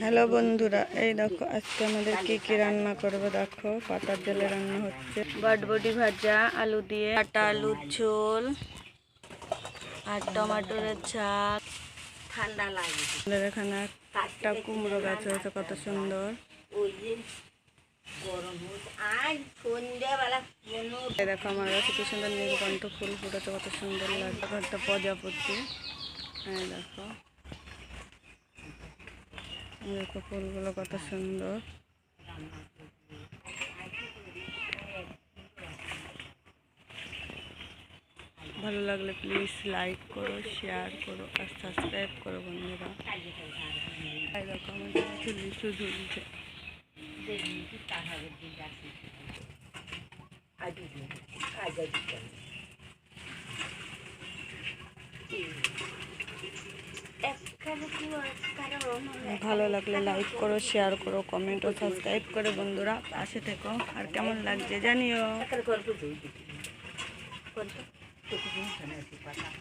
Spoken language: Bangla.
হ্যালো বন্ধুরা এই দেখো আজকে আমাদের কি কি রান্না করব দেখো পাতার জলে রান্না হচ্ছে। বটবটি ভাজা আলু দিয়ে আটা আলুর ঝোল আর টমাটোরের ঝাল ঠান্ডা লাগে। আমাদের এখানে একটা কুমড়ো গাছ হয়েছে কত সুন্দর। দেখো আমার কাছে কি সুন্দর নীলকণ্ঠ ফুল ফুটেছে কত সুন্দর লাগছে। একটা প্রজাপতি। হ্যাঁ দেখো। দেখো ফুলগুলো কত সুন্দর ভালো লাগলে প্লিজ লাইক করো শেয়ার করো আর সাবস্ক্রাইব করো বন্ধুরা আমাদের ঝুলি ঝুলছে কি আজকাল ভালো লাগলে লাইক করো শেয়ার করো কমেন্ট ও সাবস্ক্রাইব করে বন্ধুরা, পাশে থেকো। আর কেমন লাগছে জানিও।